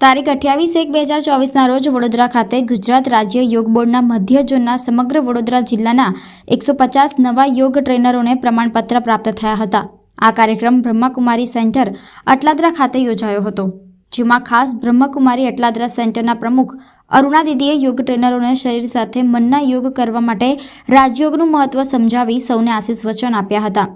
તારીખ અઠ્યાવીસ એક બે હજાર ચોવીસના રોજ વડોદરા ખાતે ગુજરાત રાજ્ય યોગ બોર્ડના મધ્ય ઝોનના સમગ્ર વડોદરા જિલ્લાના એકસો પચાસ નવા યોગ ટ્રેનરોને પ્રમાણપત્ર પ્રાપ્ત થયા હતા. આ કાર્યક્રમ બ્રહ્માકુમારી સેન્ટર અટલાદરા ખાતે યોજાયો હતો. જેમાં ખાસ બ્રહ્મકુમારી અટલાદરા સેન્ટરના પ્રમુખ અરુણા દીદીએ યોગ ટ્રેનરોને શરીર સાથે મનના યોગ કરવા માટે રાજયોગનું મહત્વ સમજાવી સૌને આશીષ વચન આપ્યા હતા.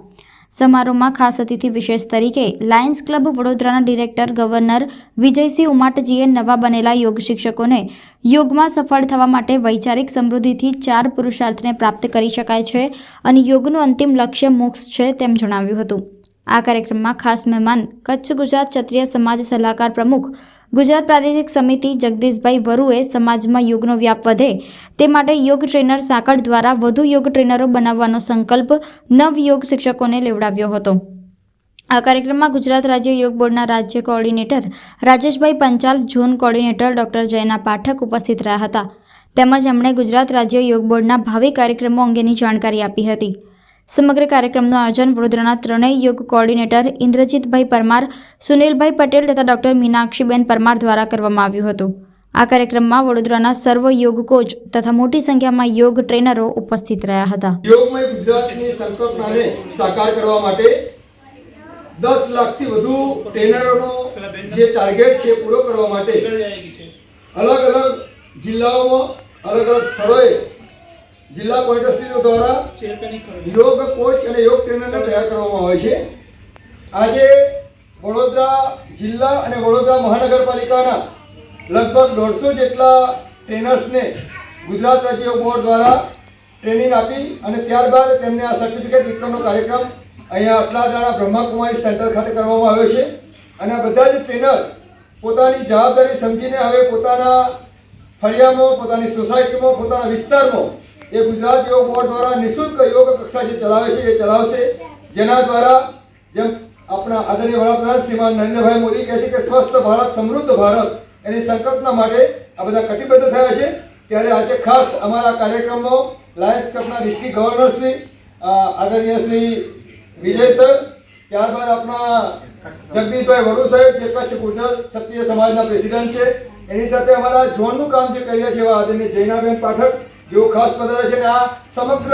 સમારોહમાં ખાસ અતિથિ વિશેષ તરીકે લાયન્સ ક્લબ વડોદરાના ડિરેક્ટર ગવર્નર વિજયસિંહ ઉમાટજીએ નવા બનેલા યોગ શિક્ષકોને યોગમાં સફળ થવા માટે વૈચારિક સમૃદ્ધિથી ચાર પુરુષાર્થને પ્રાપ્ત કરી શકાય છે અને યોગનું અંતિમ લક્ષ્ય મોક્ષ છે તેમ જણાવ્યું હતું. આ કાર્યક્રમમાં ખાસ મહેમાન કચ્છ ગુજરાત ક્ષત્રિય સમાજ સલાહકાર પ્રમુખ ગુજરાત પ્રાદેશિક સમિતિ જગદીશભાઈ વરુએ સમાજમાં યોગનો વ્યાપ વધે તે માટે યોગ ટ્રેનર સાંકળ દ્વારા વધુ યોગ ટ્રેનરો બનાવવાનો સંકલ્પ નવ યોગ શિક્ષકોને લેવડાવ્યો હતો. આ કાર્યક્રમમાં ગુજરાત રાજ્ય યોગ બોર્ડના રાજ્ય coordinator Rajeshbhai Panchal, zone coordinator doctor Jayna Pathak ઉપસ્થિત રહ્યા હતા. તેમજ એમણે ગુજરાત રાજ્ય યોગ બોર્ડના ભાવિ કાર્યક્રમો અંગેની જાણકારી આપી હતી. સમગ્ર કાર્યક્રમનું આયોજન વડોદરાના ત્રણેય યોગ કોઓર્ડિનેટર ઇન્દ્રજીતભાઈ પરમાર, સુનિલભાઈ પટેલ તથા ડોક્ટર મીનાક્ષીબેન પરમાર દ્વારા કરવામાં આવ્યું હતું. આ કાર્યક્રમમાં વડોદરાના સર્વ યોગ કોચ તથા મોટી સંખ્યામાં યોગ ટ્રેનરો ઉપસ્થિત રહ્યા હતા. યોગમય ગુજરાતની સંકલ્પનાને સાકાર કરવા માટે દસ લાખથી વધુ ટ્રેનરોનો જે ટાર્ગેટ છે પૂરો કરવા માટે અલગ અલગ જિલ્લાઓમાં અલગ અલગ સ્થળોએ જિલ્લા કોર્ટશ્રીઓ દ્વારા યોગ કોચ અને યોગ ટ્રેનરને તૈયાર કરવામાં આવે છે. આજે વડોદરા જિલ્લા અને વડોદરા મહાનગરપાલિકાના લગભગ દોઢસો જેટલા ટ્રેનર્સને ગુજરાત રાજ્ય યોગ બોર્ડ દ્વારા ટ્રેનિંગ આપી અને ત્યારબાદ તેમને આ સર્ટિફિકેટ વિતરણનો કાર્યક્રમ અહીંયા અટલાદરાના બ્રહ્માકુમારી સેન્ટર ખાતે કરવામાં આવ્યો છે. અને આ બધા જ ટ્રેનર પોતાની જવાબદારી સમજીને હવે પોતાના ફળિયામાં પોતાની સોસાયટીમાં પોતાના વિસ્તારમાં એ ગુજરાત યોગ બોર્ડ દ્વારા નિઃશુલ્ક યોગ કક્ષા જે ચલાવે છે, એ ચલાવશે. જેના દ્વારા જેમ આપણા આદરણીય વડાપ્રધાન શ્રીમાન નરેન્દ્રભાઈ મોદી કહે છે કે સ્વસ્થ ભારત, સમૃદ્ધ ભારત એની સંકલ્પના માટે આ બધા કટિબદ્ધ થયા છે. ત્યારે આજે ખાસ અમારા કાર્યક્રમનો લાયન્સ ક્લબના ડિસ્ટ્રિક્ટ ગવર્નર શ્રી આદરણીય શ્રી વિજય સર, ત્યારબાદ આપણા જગદીશભાઈ વરુ સાહેબ, જે કચ્છ ગુજરાત ક્ષત્રિય સમાજના પ્રેસિડેન્ટ છે. એની સાથે અમારા ઝોનનું કામ જે કરી રહ્યા છે એવા આદરણીય જૈનાબેન પાઠક જેઓ ખાસ પધારે છે અને આ સમગ્ર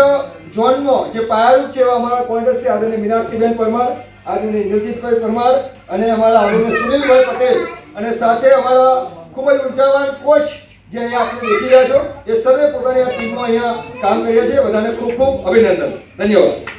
ઝોનનો જે પાયારૂપ છે એવા અમારા કોંગ્રેસથી આદરણીય મીનાક્ષીબેન પરમાર, આદરણીય ઇન્દ્રજીતભાઈ પરમાર અને અમારા આદરણીય સુનિલભાઈ પટેલ અને સાથે અમારા ખૂબ જ ઉર્જાવાન કોચ જે અહીંયા આપણે દેખી રહ્યા છો, એ સર્વે પોતાની આ ટીમમાં અહીંયા કામ કરી રહ્યા છે. બધાને ખૂબ ખૂબ અભિનંદન. ધન્યવાદ.